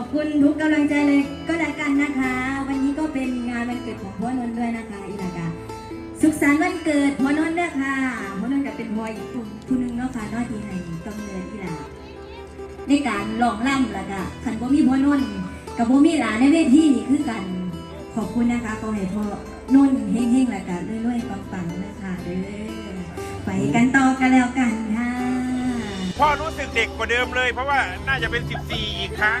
อบคุณทุกกำลังใจเลยก็แล้วกันนะคะ วันนี้ก็เป็นงานวันเกิดของพ่อนนท์ด้วยนะคะอีลากาสุขสันต์วันเกิดพ่อนนท์ด้วยค่ะพ่อนนท์ก็เป็นพ่ออีกผู้ผู้หนึงเนาะค่ะเนอที่ให้กำเนิดอีลาในการร้องร่ำแล้วก็ขันบ่มีพ่อนนท์กับบ่มีหลานในเวทีนี่คือกัน ขอบคุณนะคะขอให้พ่อนนท์เฮงๆแล้วก็รวยๆปังๆนะคะเด้อไปกันต่อกันแล้วกันค่ะพ่อรู้สึกเด็กกว่าเดิมเลย เพราะว่าน่าจะเป็น 14 อีกครั้ง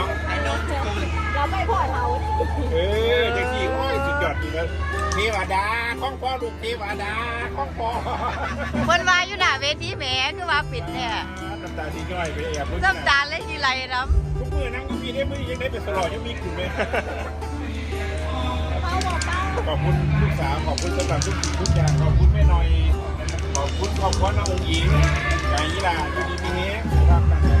นุ่มขึ้นเนาะเราไม่พ่อเท่าได้ดีเออจังสีโอ้ยสุดยอดจริงเลยเทวดาของพ่อลูกเทวดาของพ่อเพิ่นมาอยู่หน้าเวทีแหมคือว่าปิดเนี่ยน้ำตาดีน้อยไปแอบรู้น้ำตาเลยทีไรน้ทุกมือนั่งก็มีได้มือยังได้ไปสลอยังมีกลุ่มเลยเป้าบอกเป้าขอบคุณลูกสาวขอบคุณสำหรับทุกสิ่งทุกอย่างขอบคุณแม่หน่อยขอบคุณครอบครัวน้ององหญิงไก่ยี่หล่าอยู่ดีมีเฮงครับกัน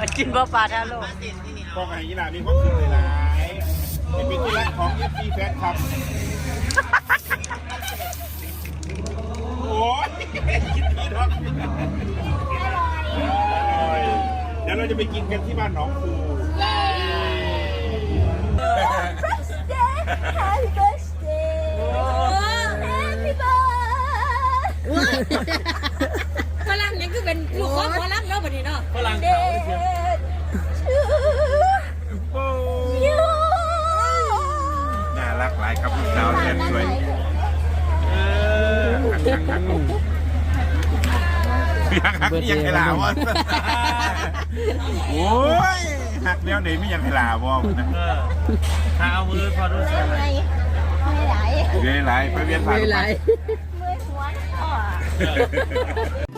มันกินบ่ปลาทาโลกก็ไก่ยี่หล่ามีความสุขหลายๆเป็นที่รักของเอฟซีแฟนคลับ โอ้ยคิดดีเนาะอร่อยเดี๋ยวเราจะไปกินกันที่บ้านหนองคู Happy birthday Happy birthday ฝรั่งยังคือเป็นลูกของหมอ ลำเนาะบัดนี้เนาะฝรั่งเขาเชียวโอ้ย you น่ารักหลายครับลูกสาวแสนสวยเออหักหักหักหักหักยังไงล่ะวะโอ้ยหักแล้วไหนไม่ยังไงล่ะวะนะถ้าเอามือพอรู้สึกไม่ไม่ไหลเรื่อยไรไปเวียนผ่านเมื่อยหัวอ่อเขาไกลอยู่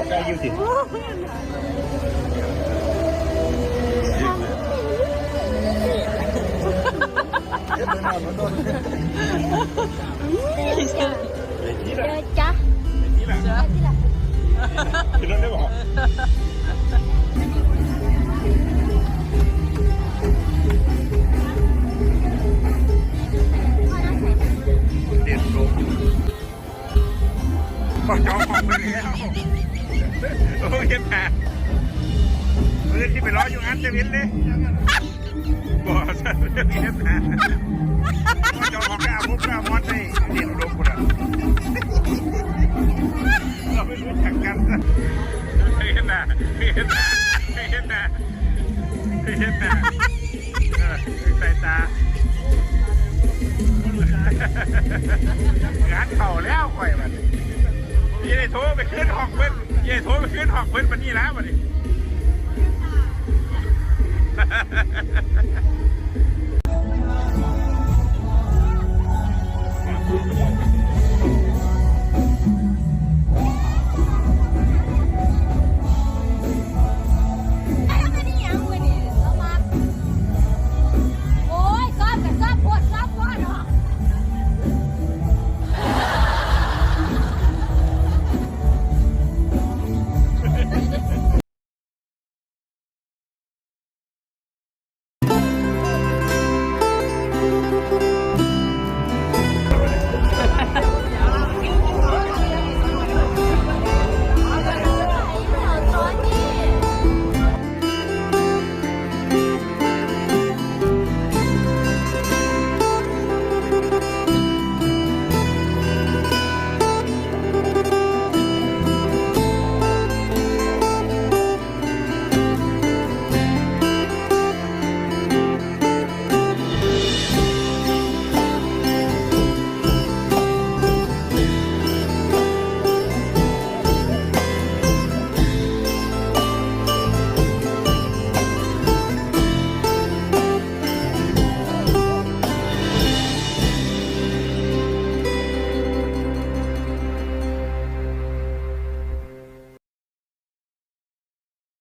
กเด็ดลงพอจองของไปแล้ว โอ้ยเห็นแผลมือที่ไปร้อยอยู่อันจะเห็นเลยบอกฉันเห็นแผลพอจองของกล้าปุ๊บกล้ามอดได้เด็ดลงหมดอะเราไม่รู้จักกันไม่เห็นน้าไม่เห็นน้าไม่เห็นน้าไม่เห็นหน้าเออใส่ตางานเข่าแล้วข่อยมันยี่ได้โทรไปขึ้นห้องเพิ่น จ๊โทรไปขึ้นหอกเพิ่นปันนี่แล้วบันี่